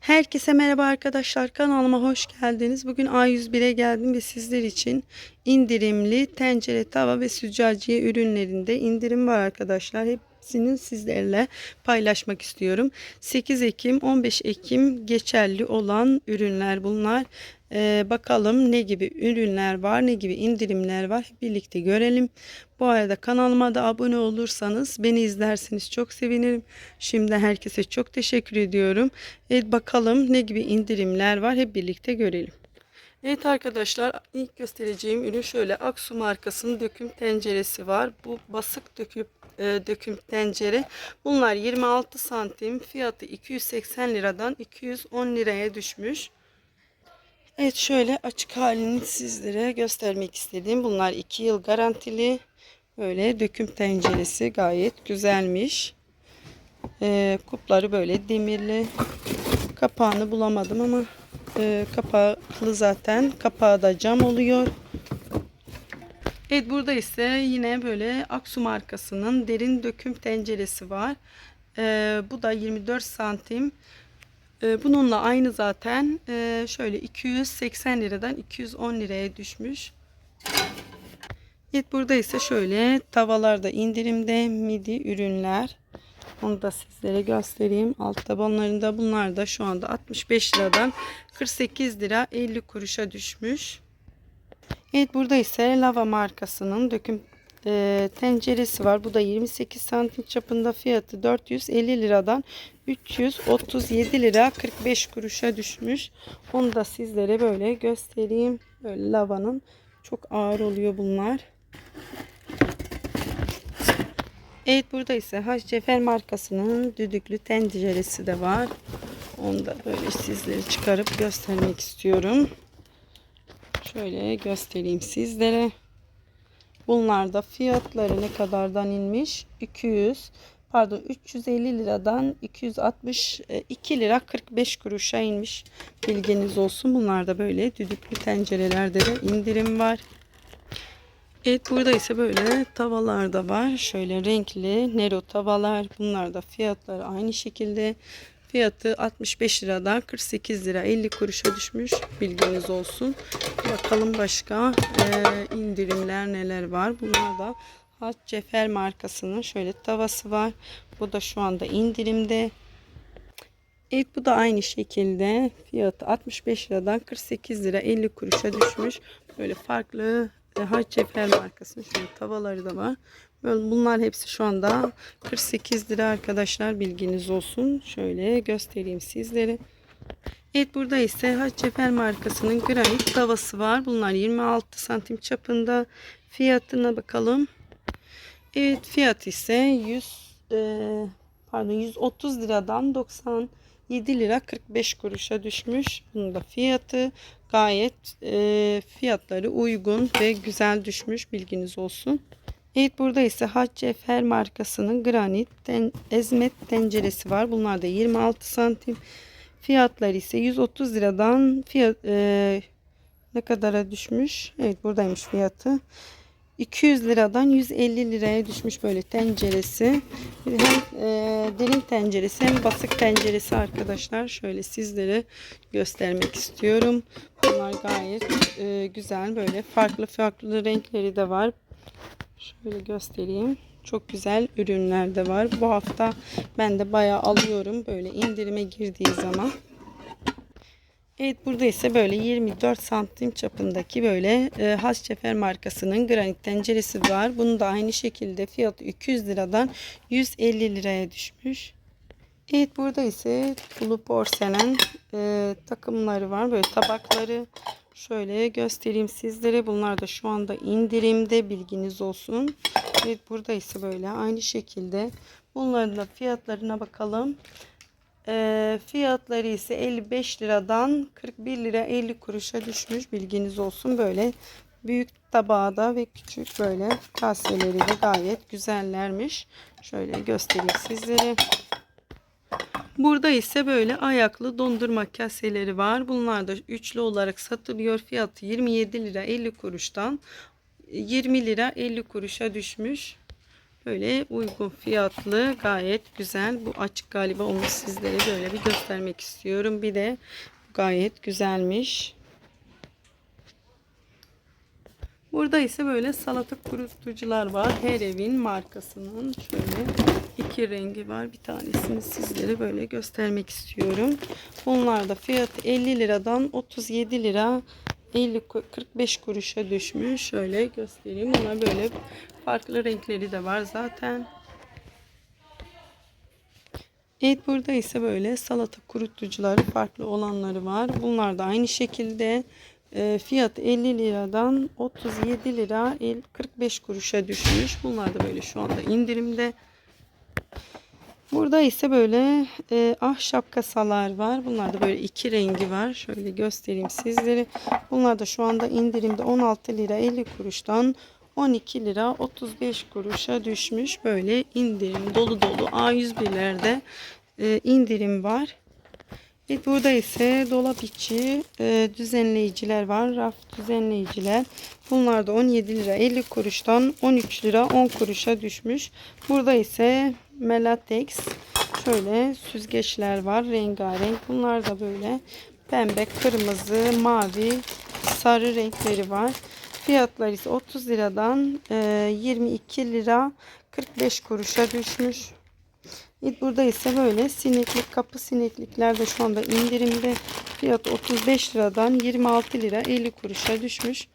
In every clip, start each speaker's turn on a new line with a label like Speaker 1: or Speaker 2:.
Speaker 1: Herkese merhaba arkadaşlar kanalıma hoş geldiniz. Bugün A101'e geldim ve sizler için indirimli tencere, tava ve süccaciye ürünlerinde indirim var arkadaşlar. Hepsini sizlerle paylaşmak istiyorum. 8 Ekim 15 Ekim geçerli olan ürünler bunlar. Ee, bakalım ne gibi ürünler var, ne gibi indirimler var birlikte görelim. Bu arada kanalıma da abone olursanız beni izlersiniz çok sevinirim. Şimdi herkese çok teşekkür ediyorum. Evet bakalım ne gibi indirimler var hep birlikte görelim. Evet arkadaşlar ilk göstereceğim ürün şöyle Aksu markasının döküm tenceresi var. Bu basık döküm e, döküm tencere. Bunlar 26 santim fiyatı 280 liradan 210 liraya düşmüş. Evet şöyle açık halini sizlere göstermek istedim. Bunlar 2 yıl garantili. Böyle döküm tenceresi gayet güzelmiş. Ee, kupları böyle demirli. Kapağını bulamadım ama e, kapaklı zaten. Kapağı da cam oluyor. Evet burada ise yine böyle Aksu markasının derin döküm tenceresi var. Ee, bu da 24 santim. Ee, bununla aynı zaten Ee, şöyle 280 liradan 210 liraya düşmüş. Evet burada ise şöyle tavallarda indirimde midi ürünler. Onu da sizlere göstereyim. Alt tabanlarında bunlar da şu anda 65 liradan 48 lira 50 kuruşa düşmüş. Evet burada ise Lava markasının döküm e, tenceresi var. Bu da 28 santim çapında fiyatı 450 liradan 337 lira 45 kuruşa düşmüş. Onu da sizlere böyle göstereyim. Böyle lavanın çok ağır oluyor bunlar. Evet burada ise Haşcefer markasının düdüklü tenceresi de var. Onu da böyle sizlere çıkarıp göstermek istiyorum. Şöyle göstereyim sizlere. Bunlar da fiyatları ne kadardan inmiş? 200 pardon 350 liradan 262 lira 45 kuruşa inmiş. Bilginiz olsun. Bunlar da böyle düdüklü tencerelerde de indirim var. Evet burada ise böyle tavalar da var. Şöyle renkli Nero tavalar. Bunlar da fiyatları aynı şekilde. Fiyatı 65 liradan 48 lira 50 kuruşa düşmüş. Bilginiz olsun. Bakalım başka e, indirimler neler var. Bunlar da Hat Cefer markasının şöyle tavası var. Bu da şu anda indirimde. Evet bu da aynı şekilde fiyatı 65 liradan 48 lira 50 kuruşa düşmüş. Böyle farklı e, Haçefer markasının şöyle tavaları da var. Bunlar hepsi şu anda 48 lira arkadaşlar bilginiz olsun. Şöyle göstereyim sizlere. Evet burada ise Haçefer markasının granit tavası var. Bunlar 26 santim çapında. Fiyatına bakalım. Evet fiyat ise 100 e, pardon 130 liradan 97 lira 45 kuruşa düşmüş. Bunun da fiyatı gayet e, fiyatları uygun ve güzel düşmüş bilginiz olsun. Evet burada ise Haccefer markasının granit ten, ezmet tenceresi var. Bunlar da 26 santim. Fiyatları ise 130 liradan fiyat e, ne kadara düşmüş? Evet buradaymış fiyatı. 200 liradan 150 liraya düşmüş böyle tenceresi. Hem e, derin tenceresi hem basık tenceresi arkadaşlar. Şöyle sizlere göstermek istiyorum. Bunlar gayet e, güzel böyle farklı farklı renkleri de var. Şöyle göstereyim. Çok güzel ürünler de var. Bu hafta ben de bayağı alıyorum böyle indirime girdiği zaman. Evet burada ise böyle 24 santim çapındaki böyle e, Hasçefer markasının granit tenceresi var. Bunun da aynı şekilde fiyatı 200 liradan 150 liraya düşmüş. Evet burada ise sulu porselen e, takımları var. Böyle tabakları şöyle göstereyim sizlere. Bunlar da şu anda indirimde bilginiz olsun. Evet burada ise böyle aynı şekilde bunların da fiyatlarına bakalım. E, fiyatları ise 55 liradan 41 lira 50 kuruşa düşmüş. Bilginiz olsun böyle. Büyük tabağda ve küçük böyle kaseleri de gayet güzellermiş. Şöyle göstereyim sizlere. Burada ise böyle ayaklı dondurma kaseleri var. Bunlar da üçlü olarak satılıyor. Fiyatı 27 lira 50 kuruştan 20 lira 50 kuruşa düşmüş Böyle uygun fiyatlı gayet güzel. Bu açık galiba onu sizlere böyle bir göstermek istiyorum. Bir de gayet güzelmiş. Burada ise böyle salata kurutucular var. Her evin markasının şöyle iki rengi var. Bir tanesini sizlere böyle göstermek istiyorum. Bunlar da fiyatı 50 liradan 37 lira 50 ku- 45 kuruşa düşmüş. Şöyle göstereyim. Bunlar böyle farklı renkleri de var zaten. Evet burada ise böyle salata kurutucuları farklı olanları var. Bunlar da aynı şekilde e, fiyat 50 liradan 37 lira el- 45 kuruşa düşmüş. Bunlar da böyle şu anda indirimde. Burada ise böyle e, ahşap kasalar var. Bunlar da böyle iki rengi var. Şöyle göstereyim sizlere. Bunlar da şu anda indirimde 16 lira 50 kuruştan 12 lira 35 kuruşa düşmüş. Böyle indirim dolu dolu A101'lerde e, indirim var. Evet, burada ise dolap içi e, düzenleyiciler var. Raf düzenleyiciler. Bunlar da 17 lira 50 kuruştan 13 lira 10 kuruşa düşmüş. Burada ise Melatex şöyle süzgeçler var. Rengarenk. Bunlar da böyle pembe, kırmızı, mavi, sarı renkleri var. Fiyatlar ise 30 liradan e, 22 lira 45 kuruşa düşmüş. Burada ise böyle sineklik kapı sineklikler de şu anda indirimde fiyat 35 liradan 26 lira 50 kuruşa düşmüş.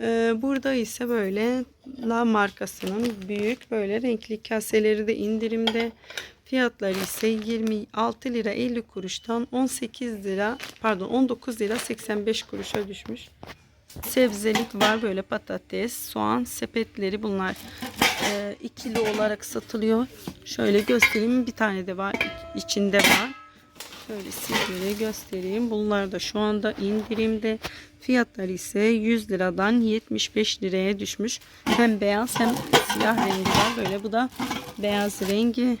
Speaker 1: Ee, burada ise böyle La markasının büyük böyle renkli kaseleri de indirimde. Fiyatları ise 26 lira 50 kuruştan 18 lira pardon 19 lira 85 kuruşa düşmüş. Sebzelik var böyle patates, soğan sepetleri bunlar e, ikili olarak satılıyor. Şöyle göstereyim bir tane de var iç- içinde var. Şöyle sizlere göstereyim. Bunlar da şu anda indirimde. Fiyatları ise 100 liradan 75 liraya düşmüş. Hem beyaz hem siyah rengi var. Böyle bu da beyaz rengi.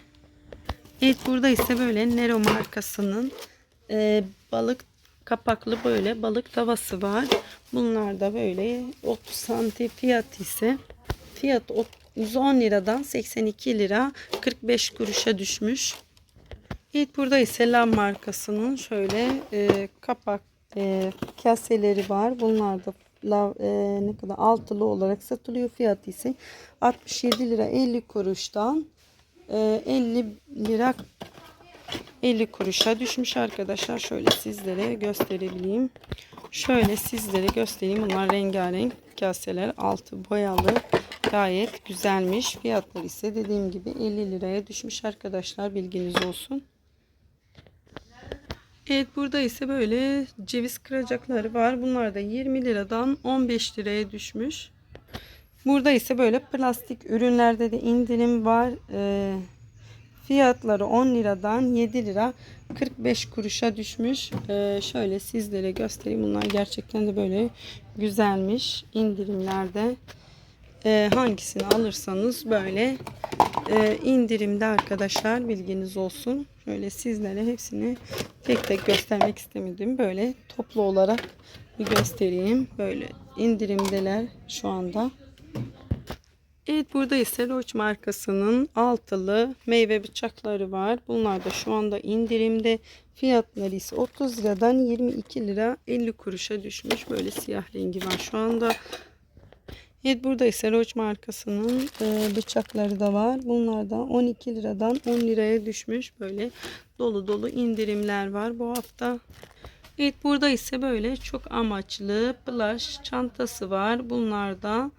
Speaker 1: Evet burada ise böyle Nero markasının e, balık kapaklı böyle balık tavası var. Bunlar da böyle 30 santim fiyat ise fiyat 110 liradan 82 lira 45 kuruşa düşmüş. Evet burada ise Lam markasının şöyle e, kapak e, kaseleri var. Bunlar da lav, e, ne kadar altılı olarak satılıyor. Fiyatı ise 67 lira 50 kuruştan e, 50 lira 50 kuruşa düşmüş arkadaşlar. Şöyle sizlere gösterebileyim. Şöyle sizlere göstereyim. Bunlar rengarenk kaseler. Altı boyalı. Gayet güzelmiş. Fiyatları ise dediğim gibi 50 liraya düşmüş arkadaşlar. Bilginiz olsun. Evet burada ise böyle ceviz kıracakları var. Bunlar da 20 liradan 15 liraya düşmüş. Burada ise böyle plastik ürünlerde de indirim var. Ee, fiyatları 10 liradan 7 lira 45 kuruşa düşmüş. Ee, şöyle sizlere göstereyim. Bunlar gerçekten de böyle güzelmiş indirimlerde. Ee, hangisini alırsanız böyle e, indirimde arkadaşlar bilginiz olsun. Şöyle sizlere hepsini tek tek göstermek istemedim. Böyle toplu olarak bir göstereyim. Böyle indirimdeler şu anda. Evet burada ise Roche markasının altılı meyve bıçakları var. Bunlar da şu anda indirimde. Fiyatları ise 30 liradan 22 lira 50 kuruşa düşmüş. Böyle siyah rengi var şu anda. Evet burada ise Roche markasının e, bıçakları da var. Bunlar da 12 liradan 10 liraya düşmüş. Böyle dolu dolu indirimler var bu hafta. Evet burada ise böyle çok amaçlı plaj çantası var. Bunlar da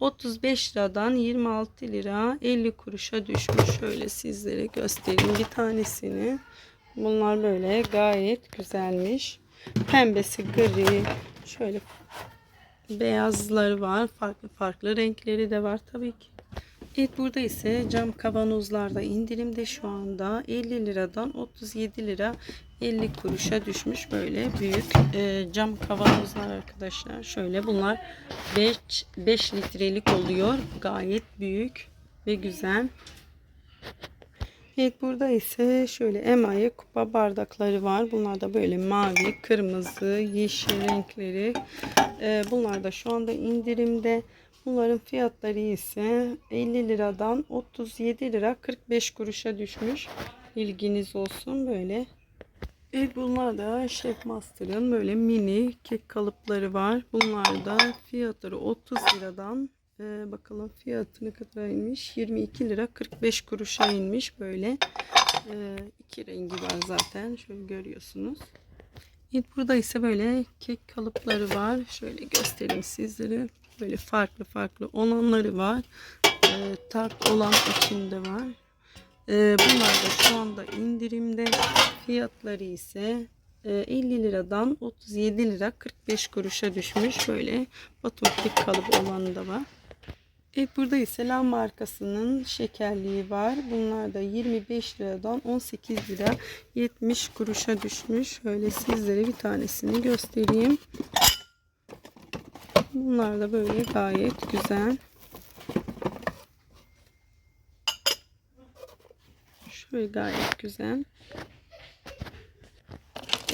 Speaker 1: 35 liradan 26 lira 50 kuruşa düşmüş. Şöyle sizlere göstereyim bir tanesini. Bunlar böyle gayet güzelmiş. Pembesi gri. Şöyle beyazları var. Farklı farklı renkleri de var tabii ki. Evet burada ise cam kavanozlarda indirimde şu anda 50 liradan 37 lira 50 kuruşa düşmüş böyle büyük e, cam kavanozlar arkadaşlar. Şöyle bunlar 5, 5 litrelik oluyor. Gayet büyük ve güzel. Evet burada ise şöyle emaye kupa bardakları var. Bunlar da böyle mavi, kırmızı, yeşil renkleri. Ee, bunlar da şu anda indirimde. Bunların fiyatları ise 50 liradan 37 lira 45 kuruşa düşmüş. Bilginiz olsun böyle. Evet bunlar da Chef Master'ın böyle mini kek kalıpları var. Bunlar da fiyatları 30 liradan e, bakalım fiyatı ne kadar inmiş? 22 lira 45 kuruşa inmiş böyle. E, iki rengi var zaten. Şöyle görüyorsunuz. Burada ise böyle kek kalıpları var. Şöyle göstereyim sizlere. Böyle farklı farklı olanları var. E, tart olan içinde var. E, bunlar da şu anda indirimde. Fiyatları ise e, 50 liradan 37 lira 45 kuruşa düşmüş. Böyle baton kek kalıbı olanı da var. Evet burada ise markasının şekerliği var. Bunlar da 25 liradan 18 lira 70 kuruşa düşmüş. Şöyle sizlere bir tanesini göstereyim. Bunlar da böyle gayet güzel. Şöyle gayet güzel.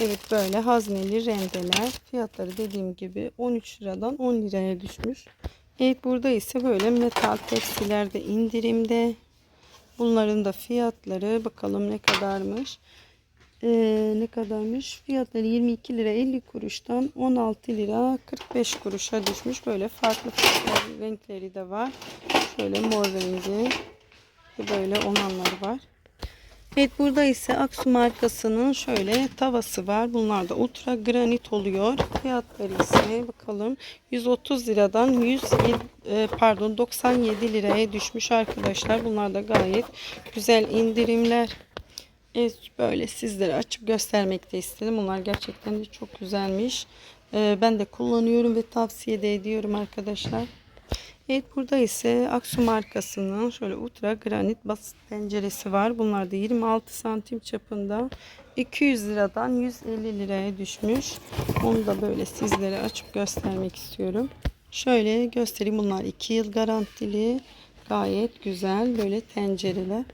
Speaker 1: Evet böyle hazneli rendeler. Fiyatları dediğim gibi 13 liradan 10 liraya düşmüş. Evet burada ise böyle metal tepsiler de indirimde. Bunların da fiyatları bakalım ne kadarmış. Ee, ne kadarmış? Fiyatları 22 lira 50 kuruştan 16 lira 45 kuruşa düşmüş. Böyle farklı renkleri de var. Şöyle mor rengi ve böyle olanlar var. Evet burada ise Aksu markasının şöyle tavası var. Bunlar da ultra granit oluyor. Fiyatları ise bakalım 130 liradan 100 e, pardon 97 liraya düşmüş arkadaşlar. Bunlar da gayet güzel indirimler. Evet böyle sizlere açıp göstermek de istedim. Bunlar gerçekten de çok güzelmiş. E, ben de kullanıyorum ve tavsiye de ediyorum arkadaşlar. Evet burada ise Aksu markasının şöyle ultra granit basit tenceresi var. Bunlar da 26 santim çapında 200 liradan 150 liraya düşmüş. Onu da böyle sizlere açıp göstermek istiyorum. Şöyle göstereyim. Bunlar 2 yıl garantili. Gayet güzel böyle tencereler.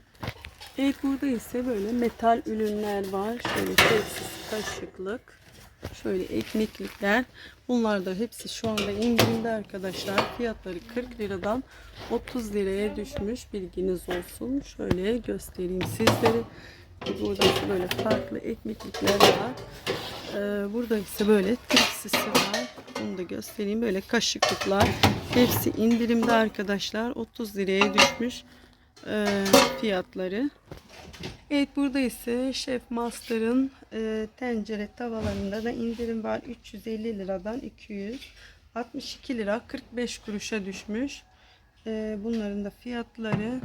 Speaker 1: Evet burada ise böyle metal ürünler var. Şöyle tepsi, kaşıklık. Şöyle ekmeklikler. Bunlar da hepsi şu anda indirimde arkadaşlar. Fiyatları 40 liradan 30 liraya düşmüş. Bilginiz olsun. Şöyle göstereyim sizlere. Burada böyle farklı ekmeklikler var. Ee, burada ise böyle tepsisi var. Bunu da göstereyim. Böyle kaşıklıklar. Hepsi indirimde arkadaşlar. 30 liraya düşmüş ee, fiyatları. Evet burada ise Chef Master'ın e, tencere tavalarında da indirim var. 350 liradan 262 lira 45 kuruşa düşmüş. E, bunların da fiyatları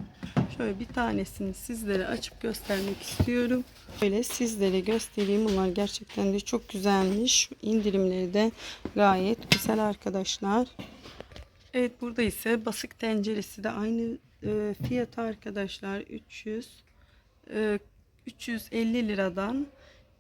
Speaker 1: şöyle bir tanesini sizlere açıp göstermek istiyorum. Böyle sizlere göstereyim. Bunlar gerçekten de çok güzelmiş. İndirimleri de gayet güzel arkadaşlar. Evet burada ise basık tenceresi de aynı e, fiyat arkadaşlar 300 e, 350 liradan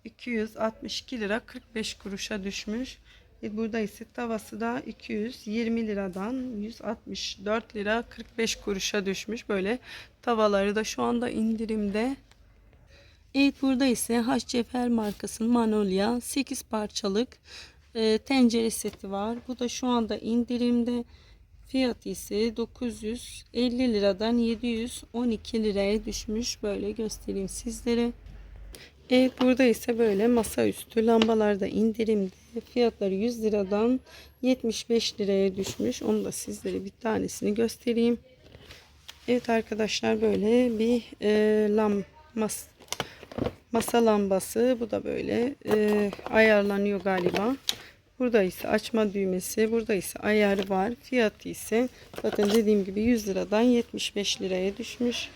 Speaker 1: 262 lira 45 kuruşa düşmüş. E, burada ise tavası da 220 liradan 164 lira 45 kuruşa düşmüş. Böyle tavaları da şu anda indirimde. Evet burada ise Haşcefer markasının Manolya 8 parçalık e, tencere seti var. Bu da şu anda indirimde. Fiyatı ise 950 liradan 712 liraya düşmüş. Böyle göstereyim sizlere. Evet burada ise böyle masaüstü lambalarda indirimde. Fiyatları 100 liradan 75 liraya düşmüş. Onu da sizlere bir tanesini göstereyim. Evet arkadaşlar böyle bir e, lam mas, masa lambası. Bu da böyle e, ayarlanıyor galiba. Burada ise açma düğmesi, burada ise ayarı var. Fiyatı ise zaten dediğim gibi 100 liradan 75 liraya düşmüş.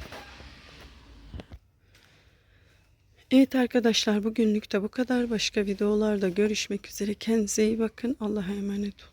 Speaker 1: Evet arkadaşlar bugünlük de bu kadar. Başka videolarda görüşmek üzere. Kendinize iyi bakın. Allah'a emanet olun.